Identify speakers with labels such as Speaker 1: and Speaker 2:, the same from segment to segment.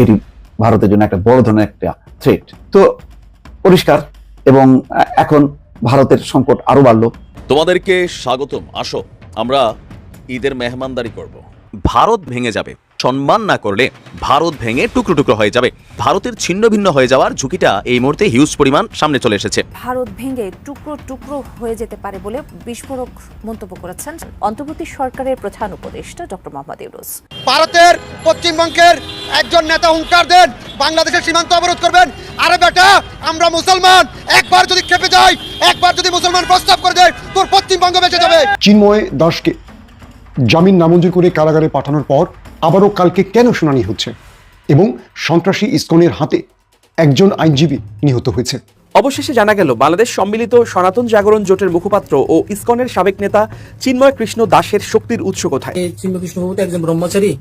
Speaker 1: এটি ভারতের জন্য একটা বড় ধরনের একটা থ্রেট তো পরিষ্কার এবং এখন ভারতের সংকট আরও বাড়লো।
Speaker 2: তোমাদেরকে স্বাগতম। আসো, আমরা ঈদের মেহমানদারি করব।
Speaker 3: ভারত ভেঙে যাবে। সম্মান না করলে ভারত ভেঙে টুকরো টুকরো হয়ে যাবে। ভারতের ছিন্ন ভিন্ন হয়ে যাওয়ার ঝুঁকিটা এই মুহূর্তে হিউজ পরিমাণ সামনে চলে এসেছে।
Speaker 4: ভারত ভেঙে টুকরো টুকরো হয়ে যেতে পারে বলে বিস্ফোরক মন্তব্য করেছেন অন্তর্বর্তী সরকারের প্রধান উপদেষ্টা ডক্টর মোহাম্মদ ইউনুস।
Speaker 5: ভারতের পশ্চিমবঙ্গের একজন নেতা হুঙ্কার দেন বাংলাদেশের সীমান্ত অবরোধ করবেন। আরে বেটা আমরা মুসলমান। একবার যদি খেপে যাই একবার যদি মুসলমান প্রস্তাব করে দেয় তোর পশ্চিমবঙ্গ বেঁচে যাবে।
Speaker 6: চিন্ময় দাসকে জামিন নামঞ্জুর করে কারাগারে পাঠানোর পর আবারও কালকে কেন শুনানি হচ্ছে? এবং সন্ত্রাসী ইস্কনের হাতে একজন আইনজীবী নিহত হয়েছে।
Speaker 7: অবশেষে জানা গেল বাংলাদেশ সম্মিলিত সনাতন জাগরণ জোটের মুখপাত্র ও ইসকনের সাবেক নেতা চিন্ময় কৃষ্ণ দাসের শক্তির উৎস কোথায়?
Speaker 8: এই চিন্মকৃষ্ণ বাবু একজন ব্রহ্মচারী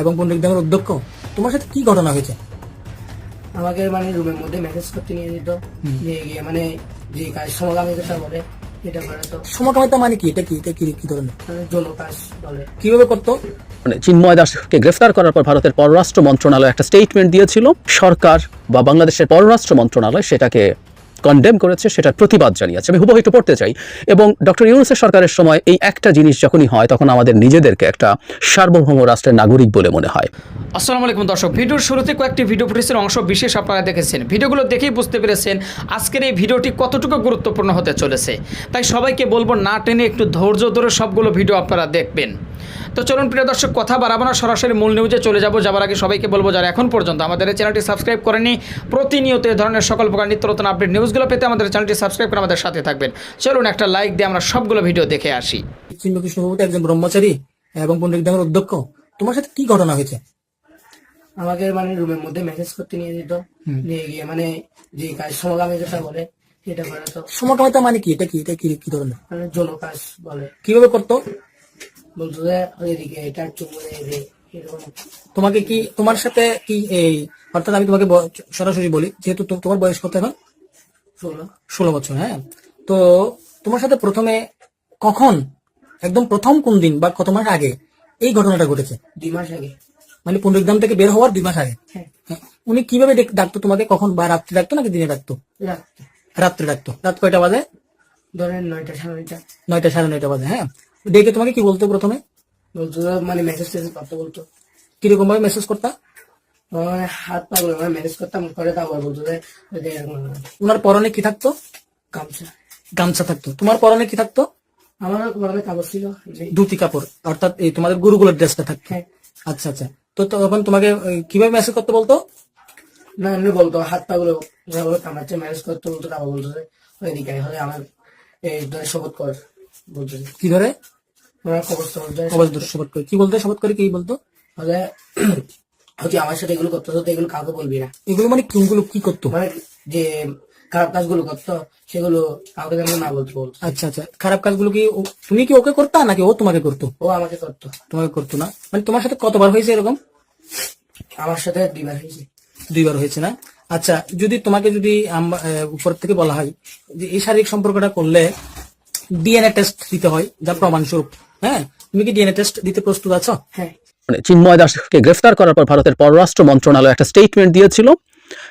Speaker 8: এবং পণ্ডিত গ্রামের অধ্যক্ষ। তোমার সাথে কি ঘটনা হয়েছে?
Speaker 9: আমাকে মানে রুমের মধ্যে মেসেজ করতে নিয়ে যেত। নিয়ে গিয়ে মানে যে কাজ বলে এটা করে তো।
Speaker 8: সমকামিতা মানে কি? এটা কি? এটা কি? কি ধরনের?
Speaker 9: মানে বলে।
Speaker 8: কীভাবে করতো?
Speaker 10: মানে চিন্ময় দাসকে গ্রেফতার করার পর ভারতের পররাষ্ট্র মন্ত্রণালয় একটা স্টেটমেন্ট দিয়েছিল। সরকার বা বাংলাদেশের পররাষ্ট্র মন্ত্রণালয় সেটাকে কন্ডেম করেছে সেটার প্রতিবাদ জানিয়েছে। আমি হুবহু একটু পড়তে চাই। এবং ডক্টর ইউনুসের সরকারের সময় এই একটা জিনিস যখনই হয়, তখন আমাদের নিজেদেরকে একটা সার্বভৌম রাষ্ট্রের নাগরিক বলে মনে হয়।
Speaker 11: আসসালামু আলাইকুম দর্শক, ভিডিওর শুরুতে কয়েকটি ভিডিও ফুটেজের অংশ বিশেষ আপনারা দেখেছেন। ভিডিওগুলো দেখেই বুঝতে পেরেছেন আজকের এই ভিডিওটি কতটুকু গুরুত্বপূর্ণ হতে চলেছে। তাই সবাইকে বলব না টেনে একটু ধৈর্য ধরে সবগুলো ভিডিও আপনারা দেখবেন। তো চলুন প্রিয় দর্শক কথা বাড়াবো না। সরাসরি মূল নিউজে চলে যাব। যাবার আগে সবাইকে বলব যারা এখন পর্যন্ত আমাদের এই চ্যানেলটি সাবস্ক্রাইব করেনি প্রতিনিয়ত এই ধরনের সকল প্রকার নিত্য নতুন আপডেট নিউজগুলো পেতে আমাদের চ্যানেলটি সাবস্ক্রাইব করে আমাদের সাথে থাকবেন। চলুন একটা লাইক দিয়ে আমরা সবগুলো ভিডিও দেখে আসি।
Speaker 8: একজন ব্রহ্মচারী এবং পণ্ডিত গ্রামের অধ্যক্ষ। তোমার সাথে কি ঘটনা হয়েছে?
Speaker 9: আমাকে মানে রুমের মধ্যে মেসেজ করতে নিয়ে যেত। নিয়ে গিয়ে মানে যে কাজ সমগামিতা বলে এটা করে তো।
Speaker 8: সমকামিতা মানে কি? এটা কি? এটা কি? কি ধরনের?
Speaker 9: মানে যৌন বলে।
Speaker 8: কীভাবে করতো?
Speaker 9: বলতো যে এদিকে এটা চুমনে এদিকে
Speaker 8: তোমাকে কি তোমার সাথে কি এই অর্থাৎ আমি তোমাকে সরাসরি বলি যেহেতু তোমার বয়স কত এখন?
Speaker 9: ষোলো।
Speaker 8: ষোলো বছর হ্যাঁ? তো তোমার সাথে প্রথমে কখন একদম প্রথম কোন দিন বা কত মাস আগে এই ঘটনাটা ঘটেছে?
Speaker 9: দুই মাস আগে।
Speaker 8: মানে পুনরুদ্ধাম থেকে বের হওয়ার দুই মাস আগে?
Speaker 9: হ্যাঁ।
Speaker 8: হ্যাঁ। উনি কীভাবে ডাকতো তোমাকে? কখন বা রাত্রে ডাকতো নাকি দিনে ডাকতো?
Speaker 9: রাত্রে
Speaker 8: ডাকতো। রাত কয়টা বাজে?
Speaker 9: ধরেন নয়টা সাড়ে নয়টা।
Speaker 8: নয়টা সাড়ে নয়টা বাজে হ্যাঁ? ডেকে তোমাকে কি বলতো প্রথমে?
Speaker 9: বলতো মানে মেসেজ টেসেজ করতে বলতো।
Speaker 8: কীরকম ভাবে মেসেজ করতা
Speaker 9: হাত পা মানে ম্যানেজ করতাম করে তারপর বলতো যে।
Speaker 8: উনার পরনে কি থাকতো?
Speaker 9: গামছা।
Speaker 8: গামছা থাকতো। তোমার পরনে কি থাকতো?
Speaker 9: আমার গরমে কাগজ ছিল
Speaker 8: ধুতি কাপড় অর্থাৎ এই তোমাদের গুরুগুলোর ড্রেসটা থাকতো।
Speaker 9: হ্যাঁ।
Speaker 8: আচ্ছা আচ্ছা। তো তখন তোমাকে কীভাবে মেসেজ করতে বলতো?
Speaker 9: না এমনি বলতো হাত পা গুলো কামাচ্ছে ম্যানেজ করতে বলতো তারপর বলতো যে এদিকে হলে আমার এই ধরে শপথ কর।
Speaker 8: কি ধরে? শপথ করে। কি বলতো? শপথ করে কি বলতো?
Speaker 9: হচ্ছে আমার সাথে এগুলো করতো তো এগুলো কাউকে বলবি না।
Speaker 8: এগুলো মানে কোনগুলো কি করতো?
Speaker 9: মানে যে খারাপ কাজগুলো করতো সেগুলো কাউকে যেন না বলতো
Speaker 8: আচ্ছা আচ্ছা। খারাপ কাজগুলো কি তুমি কি ওকে করতা নাকি ও তোমাকে করতো?
Speaker 9: ও আমাকে করতো।
Speaker 8: তোমাকে করতো না? মানে তোমার সাথে কতবার হয়েছে এরকম?
Speaker 9: আমার সাথে দুইবার হয়েছে।
Speaker 8: দুইবার হয়েছে না? আচ্ছা যদি তোমাকে যদি উপর থেকে বলা হয় যে এই শারীরিক সম্পর্কটা করলে ডিএনএ টেস্ট দিতে হয় যা প্রমাণস্বরূপ। হ্যাঁ? তুমি কি ডিএনএ টেস্ট দিতে প্রস্তুত আছো?
Speaker 9: হ্যাঁ।
Speaker 10: মানে চিন্ময় দাসকে গ্রেফতার করার পর ভারতের পররাষ্ট্র মন্ত্রণালয় একটা স্টেটমেন্ট দিয়েছিল।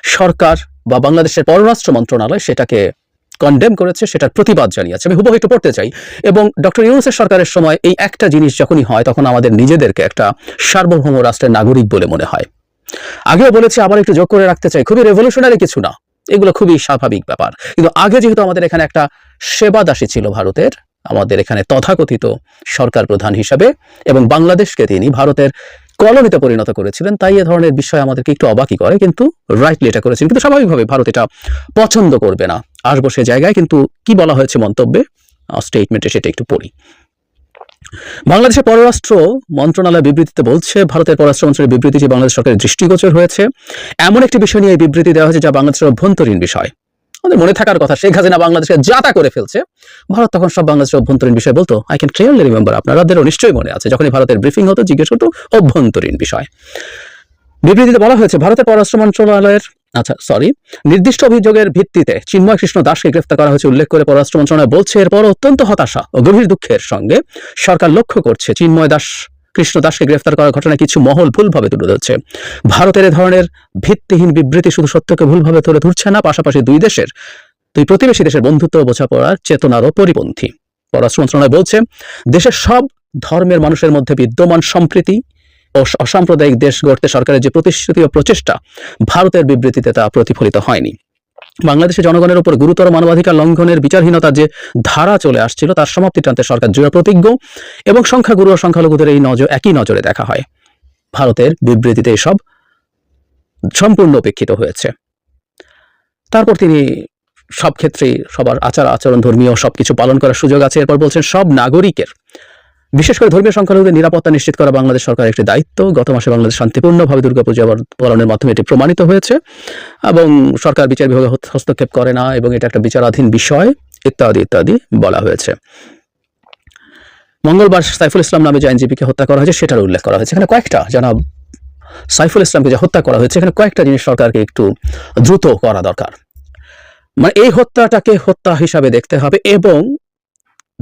Speaker 10: সরকার বা বাংলাদেশের পররাষ্ট্র মন্ত্রণালয় সেটাকে কন্ডেম করেছে সেটার প্রতিবাদ জানিয়েছে। আমি হুবহু একটু পড়তে চাই। এবং ডক্টর ইউনুসের সরকারের সময় এই একটা জিনিস যখনই হয় তখন আমাদের নিজেদেরকে একটা সার্বভৌম রাষ্ট্রের নাগরিক বলে মনে হয়। আগেও বলেছি আবার একটু যোগ করে রাখতে চাই। খুবই রেভলিউশনারি কিছু না। এগুলো খুবই স্বাভাবিক ব্যাপার। কিন্তু আগে যেহেতু আমাদের এখানে একটা সেবাদাসী ছিল ভারতের, আমাদের এখানে তথাকথিত সরকার প্রধান হিসাবে এবং বাংলাদেশকে তিনি ভারতের কলোনিতে পরিণত করেছিলেন। তাই এ ধরনের বিষয় আমাদেরকে একটু অবাকই করে, কিন্তু রাইটলি এটা করেছেন। কিন্তু স্বাভাবিকভাবে ভারত এটা পছন্দ করবে না। আসব সে জায়গায়, কিন্তু কি বলা হয়েছে মন্তব্যে? স্টেটমেন্টে সেটা একটু পড়ি। বাংলাদেশের পররাষ্ট্র মন্ত্রণালয় বিবৃতিতে বলছে, ভারতের পররাষ্ট্র মন্ত্রণালয়ের বিবৃতিটি বাংলাদেশ সরকারের দৃষ্টিগোচর হয়েছে। এমন একটি বিষয় নিয়ে বিবৃতি দেওয়া হয়েছে যা বাংলাদেশের অভ্যন্তরীণ বিষয়। আমাদের মনে থাকার কথা, শেখ হাসিনা বাংলাদেশকে যাতা করে ফেলছে। ভারত তখন সব বাংলাদেশের অভ্যন্তরীণ বিষয় বলতো আই ক্যান ক্লিয়ারলি রিমেম্বার আপনারাদেরও নিশ্চয়ই মনে আছে, যখনই ভারতের ব্রিফিং হতো, জিজ্ঞেস করতো অভ্যন্তরীণ বিষয়। বিবৃতিতে বলা হয়েছে, ভারতের পররাষ্ট্র মন্ত্রণালয়ের আচ্ছা সরি নির্দিষ্ট অভিযোগের ভিত্তিতে চিন্ময় কৃষ্ণ দাসকে গ্রেফতার করা হয়েছে, উল্লেখ করে পররাষ্ট্র মন্ত্রণালয় বলছে এরপর অত্যন্ত হতাশা ও গভীর দুঃখের সঙ্গে সরকার লক্ষ্য করছে চিন্ময় দাস কৃষ্ণ দাসকে গ্রেফতার করার ঘটনা কিছু মহল ভুলভাবে তুলে ধরছে। ভারতের এ ধরনের ভিত্তিহীন বিবৃতি শুধু সত্যকে ভুলভাবে তুলে ধরছে না, পাশাপাশি দুই দেশের, দুই প্রতিবেশী দেশের বন্ধুত্ব বোঝাপড়ার চেতনারও পরিপন্থী। পররাষ্ট্র মন্ত্রণালয় বলছে, দেশের সব ধর্মের মানুষের মধ্যে বিদ্যমান সম্প্রীতি ও অসাম্প্রদায়িক দেশ গড়তে সরকারের যে প্রতিশ্রুতি ও প্রচেষ্টা, ভারতের বিবৃতিতে তা প্রতিফলিত হয়নি। বাংলাদেশের জনগণের উপর গুরুতর মানবাধিকার লঙ্ঘনের বিচারহীনতার যে ধারা চলে আসছিল, তার সমাপ্তি টানতে সরকার দৃঢ় প্রতিজ্ঞ এবং সংখ্যাগুরু ও সংখ্যালঘুদের এই নজর, একই নজরে দেখা হয়। ভারতের বিবৃতিতে এসব সম্পূর্ণ উপেক্ষিত হয়েছে। তারপর তিনি সব ক্ষেত্রেই সবার আচার আচরণ ধর্মীয় সবকিছু পালন করার সুযোগ আছে। এরপর বলছেন, সব নাগরিকের বিশেষ করে ধর্মীয় সংখ্যালঘুদের নিরাপত্তা নিশ্চিত করা বাংলাদেশ সরকারের একটি দায়িত্ব। গত মাসে বাংলাদেশ শান্তিপূর্ণভাবে দুর্গাপূজা পালনের মাধ্যমে এটি প্রমাণিত হয়েছে এবং সরকার বিচার বিভাগে হস্তক্ষেপ করে না এবং এটা একটা বিচারাধীন বিষয়, ইত্যাদি ইত্যাদি বলা হয়েছে। মঙ্গলবার সাইফুল ইসলাম নামে যে আইনজীবীকে হত্যা করা হয়েছে সেটার উল্লেখ করা হয়েছে। এখানে কয়েকটা, জানাব সাইফুল ইসলামকে যে হত্যা করা হয়েছে, এখানে কয়েকটা জিনিস সরকারকে একটু দ্রুত করা দরকার। মানে এই হত্যাটাকে হত্যা হিসাবে দেখতে হবে এবং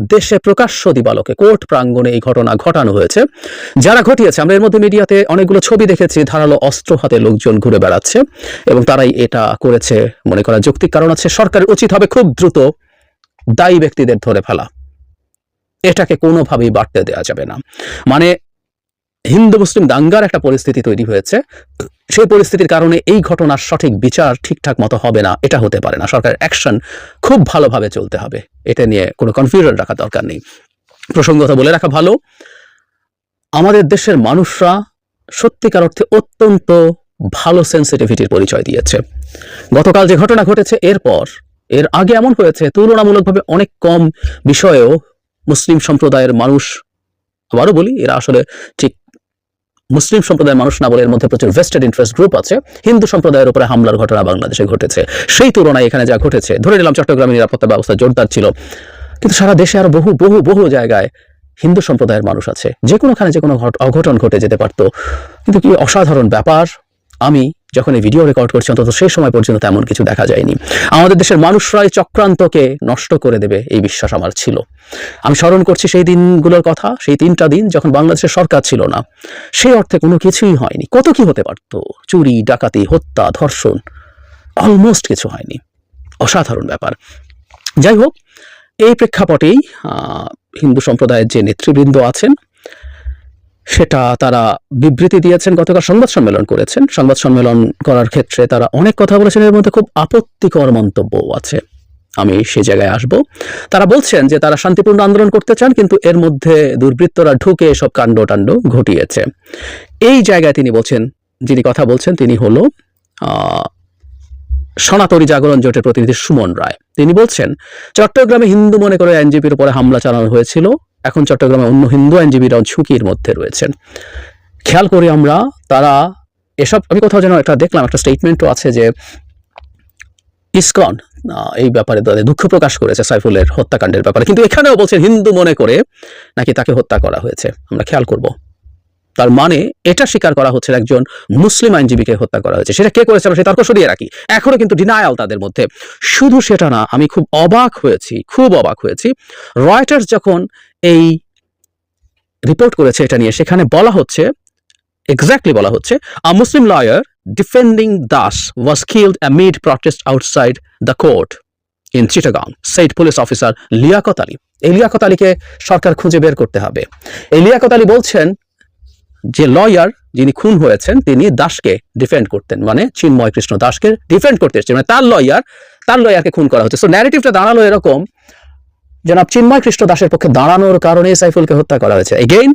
Speaker 10: দেশে প্রকাশ্য দিবালোকে কোর্ট প্রাঙ্গণে এই ঘটনা ঘটানো হয়েছে। যারা ঘটিয়েছে, আমরা এর মধ্যে মিডিয়াতে অনেকগুলো ছবি দেখেছি, ধারালো অস্ত্র হাতে লোকজন ঘুরে বেড়াচ্ছে এবং তারাই এটা করেছে মনে করা যৌক্তিক কারণ আছে, সরকারের উচিত হবে খুব দ্রুত দায়ী ব্যক্তিদের ধরে ফেলা। এটাকে কোনোভাবেই বাড়তে দেওয়া যাবে না। মানে হিন্দু মুসলিম দাঙ্গার একটা পরিস্থিতি তৈরি হয়েছে। সেই পরিস্থিতির কারণে এই ঘটনার সঠিক বিচার ঠিকঠাক মতো হবে না, এটা হতে পারে না। সরকারের অ্যাকশন খুব ভালোভাবে চলতে হবে, এটা নিয়ে কোনো কনফিউশন রাখা দরকার নেই। প্রসঙ্গত বলে রাখা ভালো, আমাদের দেশের মানুষরা সত্যিকার অর্থে অত্যন্ত ভালো সেন্সিটিভিটির পরিচয় দিয়েছে। গতকাল যে ঘটনা ঘটেছে, এরপর এর আগে এমন হয়েছে, তুলনামূলকভাবে অনেক কম বিষয়েও মুসলিম সম্প্রদায়ের মানুষ, আবারও বলি, এরা আসলে ঠিক মুসলিম সম্প্রদায়ের মানুষ না বলে এর মধ্যে প্রচুর ভেস্টেড ইন্টারেস্ট গ্রুপ আছে। হিন্দু সম্প্রদায়ের উপরে হামলার ঘটনা বাংলাদেশে ঘটেছে। সেই তুলনায় এখানে যা ঘটেছে, ধরে নিলাম চট্টগ্রামের নিরাপত্তা ব্যবস্থা জোরদার ছিল। কিন্তু সারা দেশে আর বহু বহু বহু জায়গায় হিন্দু সম্প্রদায়ের মানুষ আছে। যে কোনোখানে যে কোনো ঘট- অঘটন ঘটে যেতে পারতো। কিন্তু কি অসাধারণ ব্যাপার? আমি যখন এই ভিডিও রেকর্ড করছি, অন্তত সেই সময় পর্যন্ত তেমন কিছু দেখা যায়নি। আমাদের দেশের মানুষরাই চক্রান্তকে নষ্ট করে দেবে, এই বিশ্বাস আমার ছিল। আমি স্মরণ করছি সেই দিনগুলোর কথা, সেই তিনটা দিন যখন বাংলাদেশের সরকার ছিল না। সেই অর্থে কোনো কিছুই হয়নি। কত কি হতে পারতো? চুরি, ডাকাতি, হত্যা, ধর্ষণ অলমোস্ট কিছু হয়নি। অসাধারণ ব্যাপার। যাই হোক, এই প্রেক্ষাপটেই হিন্দু সম্প্রদায়ের যে নেতৃবৃন্দ আছেন সেটা তারা বিবৃতি দিয়েছেন, গতকাল সংবাদ সম্মেলন করেছেন। সংবাদ সম্মেলন করার ক্ষেত্রে তারা অনেক কথা বলেছেন, এর মধ্যে খুব আপত্তিকর মন্তব্যও আছে। আমি সে জায়গায় আসব। তারা বলছেন যে তারা শান্তিপূর্ণ আন্দোলন করতে চান, কিন্তু এর মধ্যে দুর্বৃত্তরা ঢুকে এসব কাণ্ড টাণ্ড ঘটিয়েছে। এই জায়গায় তিনি বলছেন, যিনি কথা বলছেন, তিনি হলো সনাতনী জাগরণ জোটের প্রতিনিধি সুমন রায়। তিনি বলছেন, চট্টগ্রামে হিন্দু মনে করে আইনজীবীর উপরে হামলা চালানো হয়েছিল। এখন চট্টগ্রামে অন্য হিন্দু আইনজীবীরাও ঝুঁকির মধ্যে রয়েছেন। খেয়াল করি আমরা, তারা এসব, আমি কোথাও যেন একটা দেখলাম, একটা স্টেটমেন্টও আছে যে ইসকন এই ব্যাপারে তাদের দুঃখ প্রকাশ করেছে সাইফুলের হত্যাকাণ্ডের ব্যাপারে। কিন্তু এখানেও বলছেন হিন্দু মনে করে নাকি তাকে হত্যা করা হয়েছে। আমরা খেয়াল করব। তার মানে এটা স্বীকার করা হচ্ছে একজন মুসলিম আইনজীবীকে হত্যা করা হয়েছে। সেটা কে করেছে আমরা সেই তর্ক সরিয়ে রাখি। এখনও কিন্তু ডিনায়াল তাদের মধ্যে। শুধু সেটা না, আমি খুব অবাক হয়েছি, খুব অবাক হয়েছি। রয়টার্স যখন এই রিপোর্ট করেছে এটা নিয়ে। সেখানে বলা হচ্ছে এক্স্যাক্টলি বলা হচ্ছে a Muslim lawyer defending Das was killed amid protest outside the court in Chittagong said police officer Liaquat Ali এই লিয়াকত আলীকে সরকার খুঁজে বের করতে হবে। এই লিয়াকত আলী বলছেন যে লয়ার যিনি খুন হয়েছেন, তিনি দাসকে ডিফেন্ড করতেন মানে চিন্ময় কৃষ্ণ দাসকে ডিফেন্ড করতে এসেছেন। মানে তার লয়ার তার লয়ারকে খুন করা হচ্ছে। সো ন্যারেটিভটা দাঁড়াল এরকম জনাব চিন্ময় কৃষ্ণ দাসের পক্ষে দাঁড়ানোর কারণে সাইফুলকে হত্যা করা হয়েছে। এগেইন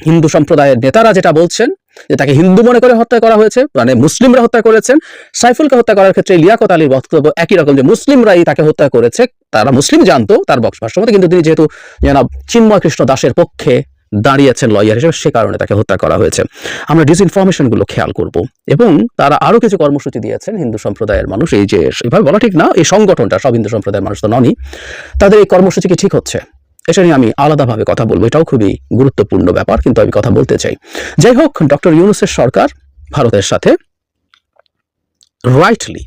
Speaker 10: হিন্দু সম্প্রদায়ের নেতারা যেটা বলছেন, যে তাকে হিন্দু মনে করে হত্যা করা হয়েছে মানে মুসলিমরা হত্যা করেছেন, সাইফুলকে হত্যা করার ক্ষেত্রে লিয়াকত আলীর বক্তব্য একই রকম যে মুসলিমরাই তাকে হত্যা করেছে, তারা মুসলিম জানতো তার বক্স কিন্তু তিনি যেহেতু জনাব চিন্ময় কৃষ্ণ দাসের পক্ষে দাঁড়িয়েছেন লয়ার হিসেবে সে কারণে তাকে হত্যা করা হয়েছে। আমরা ডিসইনফরমেশনগুলো খেয়াল করব এবং তারা আরও কিছু কর্মসূচি দিয়েছেন হিন্দু সম্প্রদায়ের মানুষ। এই যে, এভাবে বলা ঠিক না, এই সংগঠনটা সব হিন্দু সম্প্রদায়ের মানুষ তো ননই। তাদের এই কর্মসূচি কি ঠিক হচ্ছে? এটা নিয়ে আমি আলাদাভাবে কথা বলব, এটাও খুবই গুরুত্বপূর্ণ ব্যাপার, কিন্তু আমি কথা বলতে চাই। যাই হোক, ডক্টর ইউনুসের সরকার ভারতের সাথে রাইটলি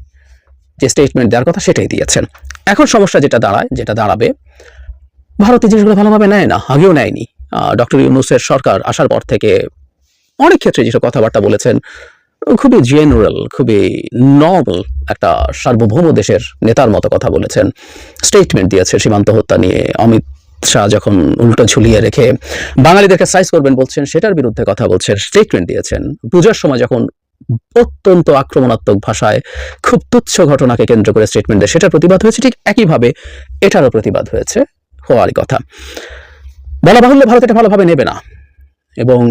Speaker 10: যে স্টেটমেন্ট দেওয়ার কথা সেটাই দিয়েছেন। এখন সমস্যা যেটা দাঁড়ায়, যেটা দাঁড়াবে ভারত এই জিনিসগুলো ভালোভাবে নেয় না, আগেও নেয়নি। ডক্টর ইউনুসের সরকার আসার পর থেকে অনেক ক্ষেত্রে যেসব কথাবার্তা বলেছেন, খুবই জেনারেল খুবই নর্মাল একটা সার্বভৌম দেশের নেতার মতো কথা বলেছেন। স্টেটমেন্ট দিয়েছে সীমান্ত হত্যা নিয়ে। অমিত শাহ যখন উল্টো ঝুলিয়ে রেখে বাঙালিদেরকে সাইজ করবেন বলছেন, সেটার বিরুদ্ধে কথা বলছেন স্টেটমেন্ট দিয়েছেন। পূজার সময় যখন অত্যন্ত আক্রমণাত্মক ভাষায় খুব তুচ্ছ ঘটনাকে কেন্দ্র করে স্টেটমেন্ট দেয়, সেটার প্রতিবাদ হয়েছে, ঠিক একইভাবে এটারও প্রতিবাদ হয়েছে। হওয়ারই কথা। বলা বাহুল্য ভারত এটা ভালোভাবে নেবে না। এবং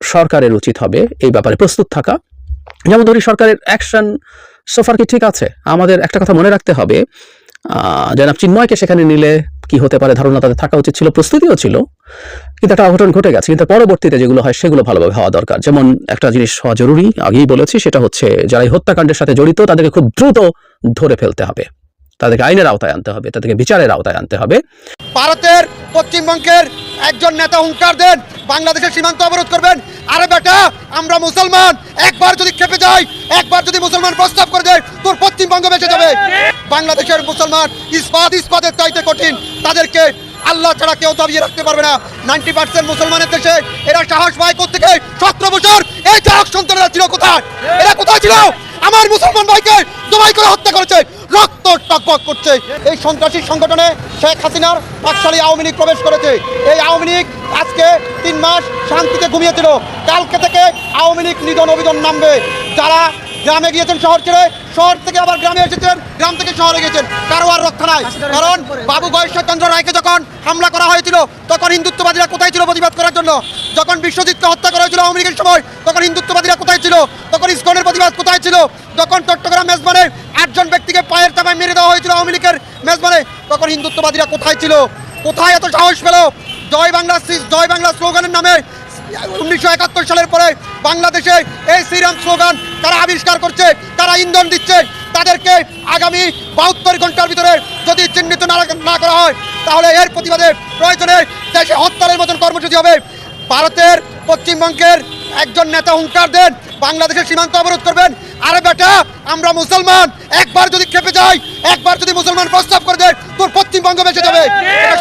Speaker 10: সরকারের উচিত হবে এই ব্যাপারে প্রস্তুত থাকা। যেমন ধরি সরকারের অ্যাকশন সোফার কি ঠিক আছে? আমাদের একটা কথা মনে রাখতে হবে জনাব চিন্ময়কে সেখানে নিলে কি হতে পারে? ধারণা তাদের থাকা উচিত ছিল, প্রস্তুতিও ছিল, কিন্তু একটা অঘটন ঘটে গেছে। কিন্তু পরবর্তীতে যেগুলো হয় সেগুলো ভালোভাবে হওয়া দরকার। যেমন একটা জিনিস হওয়া জরুরি, আগেই বলেছি, সেটা হচ্ছে যারা এই হত্যাকাণ্ডের সাথে জড়িত, তাদেরকে খুব দ্রুত ধরে ফেলতে হবে। তাদেরকে আইনের আওতায় আনতে হবে, তাদেরকে বিচারের আওতায় আনতে হবে।
Speaker 9: ভারতের পশ্চিমবঙ্গের একজন নেতা হুঙ্কার দেন বাংলাদেশের সীমান্ত অবরোধ করবেন। আরে বেটা আমরা মুসলমান। একবার যদি খেপে যাই একবার যদি মুসলমান প্রস্তাব করে দেয় তোর পশ্চিমবঙ্গ বেঁচে যাবে। বাংলাদেশের মুসলমান ইস্পাত ইস্পাতের চাইতে কঠিন। তাদেরকে আল্লাহ ছাড়া কেউ দাবিয়ে রাখতে পারবে না। নাইনটি পার্সেন্ট মুসলমানের দেশে এরা সাহস পায় থেকে সতেরো বছর এই চালক সন্তানেরা ছিল কোথায়? এরা কোথায় ছিল? আমার মুসলমান ভাইকে জবাই করে হত্যা করেছে, রক্ত টকবক করছে। এই সন্ত্রাসী সংগঠনে শেখ হাসিনার পাকশালী আওয়ামী লীগ প্রবেশ করেছে। এই আওয়ামী লীগ আজকে তিন মাস শান্তিতে ঘুমিয়েছিল। কালকে থেকে আওয়ামী লীগ নিধন অভিযান নামবে। যারা গ্রামে গিয়েছেন শহর ছেড়ে শহর থেকে আবার গ্রামে এসেছেন গ্রাম থেকে শহরে গেছেন। কারও আর রক্ষা নাই। কারণ বাবু গয়েশ্বরচন্দ্র রায়কে যখন হামলা করা হয়েছিল তখন হিন্দুত্ববাদীরা কোথায় ছিল প্রতিবাদ করার জন্য? যখন বিশ্বজিৎকে হত্যা করা হয়েছিল আওয়ামী লীগের সময় তখন হিন্দুত্ববাদীরা কোথায় ছিল? তখন ইসকনের প্রতিবাদ কোথায় ছিল? যখন চট্টগ্রাম মেজবানে আটজন ব্যক্তিকে পায়ের চাপায় মেরে দেওয়া হয়েছিল আওয়ামী লীগের মেজবানে তখন হিন্দুত্ববাদীরা কোথায় ছিল? কোথায় এত সাহস পেল? জয় বাংলা জয় বাংলা স্লোগানের নামে উনিশশো একাত্তর সালের পরে বাংলাদেশে এই শ্রীরাম স্লোগান তারা আবিষ্কার করছে, তারা ইন্ধন দিচ্ছে। তাদেরকে আগামী বাহাত্তর ঘণ্টার ভিতরে যদি চিহ্নিত না করা হয়, তাহলে এর প্রতিবাদে প্রয়োজনে দেশে হরতালের মতন কর্মসূচি হবে। ভারতের পশ্চিমবঙ্গের একজন নেতা হুঙ্কার দেন, বাংলাদেশের সীমান্ত অবরোধ করবেন। আরে বেটা, আমরা মুসলমান। একবার যদি খেপে যাই, একবার যদি মুসলমান প্রস্তাব করে দেয়, তোর পশ্চিমবঙ্গ বেঁচে যাবে।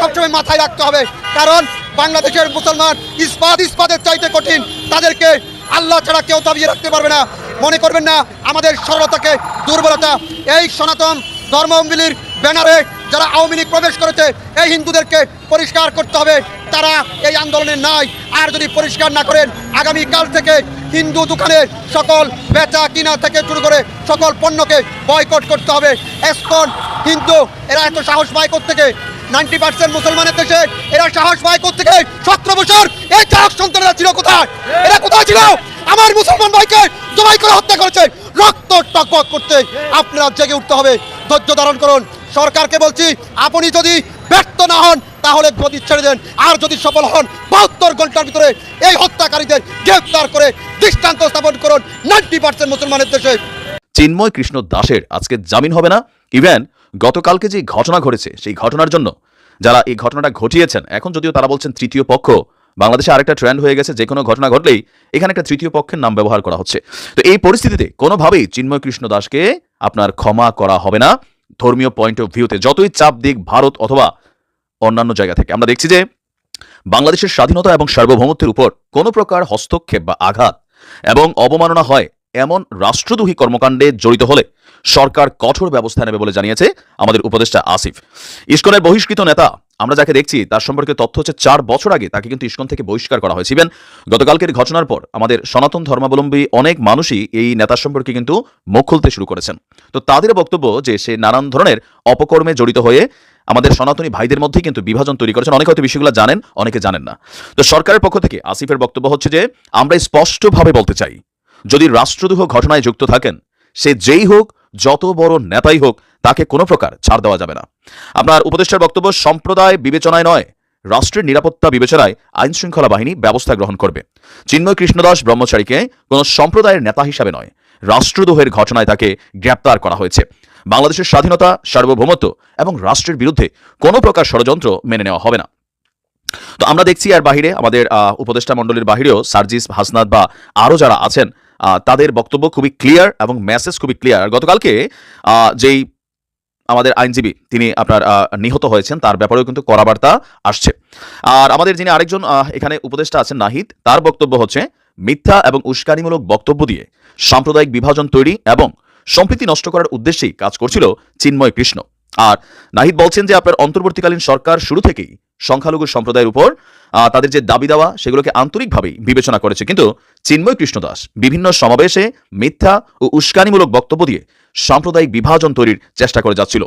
Speaker 9: সবসময় মাথায় রাখতে হবে। কারণ বাংলাদেশের মুসলমান ইস্পাত ইস্পাতের চাইতে কঠিন। তাদেরকে আল্লাহ ছাড়া কেউ দাবিয়ে রাখতে পারবে না। মনে করবেন না, আমাদের সরলতাকে, দুর্বলতা, এই সনাতন ধর্মাবলীর ব্যানারে যারা আওয়ামী লীগ প্রবেশ করেছে, এই হিন্দুদেরকে পরিষ্কার করতে হবে। তারা এই আন্দোলনে নাই। আর যদি পরিষ্কার না করেন, আগামী কাল থেকে হিন্দু দোকানের সকল বেচা কিনা থেকে শুরু করে সকল পণ্যকে বয়কট করতে হবে। এসকন হিন্দু, এরা এত সাহস পায় থেকে নাইনটি পার্সেন্ট মুসলমানের দেশে এরা সাহস পায় থেকে সতেরো বছর, এই চালক সন্তানেরা ছিল কোথায়? এরা কোথায় ছিল? আমার মুসলমান ভাইকে জবাই করে হত্যা করেছে। রক্ত টকবক করতে আপনারা জেগে উঠতে হবে। ধৈর্য ধারণ করুন। সরকারকে বলছি, আপনি যদি ব্যর্থ না হন, তাহলে গতি ছেড়ে দেন। আর যদি সফল হন, বাহাত্তর ঘণ্টার ভিতরে এই হত্যাকারীদের গ্রেফতার করে দৃষ্টান্ত স্থাপন করুন নাইনটি পার্সেন্ট মুসলমানের দেশে।
Speaker 3: চিন্ময় কৃষ্ণ দাসের আজকে জামিন হবে না? ইভেন, গতকালকে যে ঘটনা ঘটেছে, সেই ঘটনার জন্য, যারা এই ঘটনাটা ঘটিয়েছেন, এখন যদিও তারা বলছেন তৃতীয় পক্ষ বাংলাদেশে আরেকটা ট্রেন্ড হয়ে গেছে যে কোনো ঘটনা ঘটলেই এখানে একটা তৃতীয় পক্ষের নাম ব্যবহার করা হচ্ছে। তো এই পরিস্থিতিতে কোনোভাবেই চিন্ময় কৃষ্ণ দাসকে আপনার ক্ষমা করা হবে না। ধর্মীয় পয়েন্ট অফ ভিউতে যতই চাপ দিক ভারত অথবা অন্যান্য জায়গা থেকে, আমরা দেখছি যে বাংলাদেশের স্বাধীনতা এবং সার্বভৌমত্বের উপর কোনো প্রকার হস্তক্ষেপ বা আঘাত এবং অবমাননা হয় এমন রাষ্ট্রদ্রোহী কর্মকাণ্ডে জড়িত হলে সরকার কঠোর ব্যবস্থা নেবে বলে জানিয়েছে আমাদের উপদেষ্টা আসিফ। ইস্কনের বহিষ্কৃত নেতা আমরা যাকে দেখছি, তার সম্পর্কে তথ্য হচ্ছে চার বছর আগে তাকে কিন্তু ইস্কন থেকে বহিষ্কার করা হয়েছে ইভেন গতকালকের ঘটনার পর আমাদের সনাতন ধর্মাবলম্বী অনেক মানুষই এই নেতার সম্পর্কে কিন্তু মুখ খুলতে শুরু করেছেন। তো তাদের বক্তব্য যে সে নানান ধরনের অপকর্মে জড়িত হয়ে আমাদের সনাতনী ভাইদের মধ্যেই কিন্তু বিভাজন তৈরি করেছেন। অনেকে হয়তো বিষয়গুলো জানেন, অনেকে জানেন না। তো সরকারের পক্ষ থেকে আসিফের বক্তব্য হচ্ছে যে, আমরা স্পষ্টভাবে বলতে চাই, যদি রাষ্ট্রদ্রোহ ঘটনায় যুক্ত থাকেন, সে যেই হোক যত বড় নেতাই হোক, তাকে কোনো প্রকার ছাড় দেওয়া যাবে না। আপনার উপদেষ্টার বক্তব্য সম্প্রদায় বিবেচনায় নয়, রাষ্ট্রের নিরাপত্তা বিবেচনায় আইন শৃঙ্খলা বাহিনী ব্যবস্থা গ্রহণ করবে। চিন্ময় কৃষ্ণদাস ব্রহ্মচারীকে কোনো সম্প্রদায়ের নেতা হিসাবে নয়, রাষ্ট্রদ্রোহের ঘটনায় তাকে গ্রেপ্তার করা হয়েছে। বাংলাদেশের স্বাধীনতা, সার্বভৌমত্ব এবং রাষ্ট্রের বিরুদ্ধে কোনো প্রকার ষড়যন্ত্র মেনে নেওয়া হবে না। তো আমরা দেখছি আর বাহিরে আমাদের উপদেষ্টা মণ্ডলীর বাহিরেও সার্জিস হাসনাত বা আরও যারা আছেন তাদের বক্তব্য খুবই ক্লিয়ার এবং মেসেজ খুবই ক্লিয়ার গতকালকে যেই আমাদের আইনজীবী, তিনি আপনার নিহত হয়েছেন, তার ব্যাপারেও কিন্তু কড়া বার্তা আসছে। আর আমাদের যিনি আরেকজন এখানে উপদেষ্টা আছেন নাহিদ, তার বক্তব্য হচ্ছে, মিথ্যা এবং উস্কানিমূলক বক্তব্য দিয়ে সাম্প্রদায়িক বিভাজন তৈরি এবং সম্প্রীতি নষ্ট করার উদ্দেশ্যেই কাজ করছিল চিন্ময় কৃষ্ণ। আর নাহিদ বলছেন যে, আপনার অন্তর্বর্তীকালীন সরকার শুরু থেকেই সংখ্যালঘু সম্প্রদায়ের উপর তাদের যে দাবি দেওয়া, সেগুলোকে আন্তরিকভাবেই বিবেচনা করেছে। কিন্তু চিন্ময় কৃষ্ণদাস বিভিন্ন সমাবেশে মিথ্যা ও উস্কানিমূলক বক্তব্য দিয়ে সাম্প্রদায়িক বিভাজন তৈরির চেষ্টা করে যাচ্ছিল।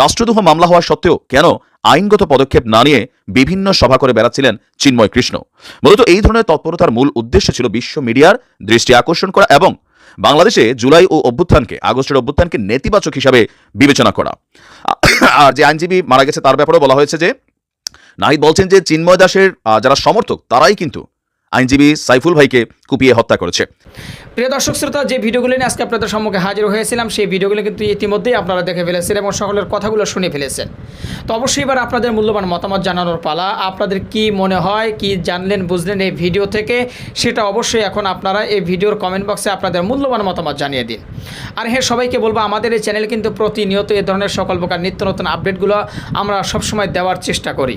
Speaker 3: রাষ্ট্রদ্রোহ মামলা হওয়া সত্ত্বেও কেন আইনগত পদক্ষেপ না নিয়ে বিভিন্ন সভা করে বেড়াচ্ছিলেন চিন্ময় কৃষ্ণ? মূলত এই ধরনের তৎপরতার মূল উদ্দেশ্য ছিল বিশ্ব মিডিয়ার দৃষ্টি আকর্ষণ করা এবং বাংলাদেশে জুলাই ও অভ্যুত্থানকে, আগস্টের অভ্যুত্থানকে নেতিবাচক হিসাবে বিবেচনা করা। আর যে আইনজীবী মারা গেছে তার ব্যাপারেও বলা হয়েছে যে নাহিদ বলছেন যে চিন্ময় দাসের যারা সমর্থক, তারাই কিন্তু আইনজীবী সাইফুল ভাইকে কুপিয়ে হত্যা করেছে।
Speaker 12: প্রিয় দর্শক শ্রোতা, যে ভিডিওগুলো নিয়ে আজকে আপনাদের সম্মুখে হাজির হয়েছিলাম, সেই ভিডিওগুলো কিন্তু ইতিমধ্যেই আপনারা দেখে ফেলেছেন এবং সকলের কথাগুলো শুনে ফেলেছেন। তো অবশ্যই এবার আপনাদের মূল্যবান মতামত জানানোর পালা। আপনাদের কি মনে হয়, কি জানলেন, বুঝলেন এই ভিডিও থেকে, সেটা অবশ্যই এখন আপনারা এই ভিডিওর কমেন্ট বক্সে আপনাদের মূল্যবান মতামত জানিয়ে দিন। আর হ্যাঁ সবাইকে বলব, আমাদের এই চ্যানেল কিন্তু প্রতিনিয়ত এ ধরনের সকল প্রকার নিত্য নতুন আপডেটগুলো আমরা সবসময় দেওয়ার চেষ্টা করি।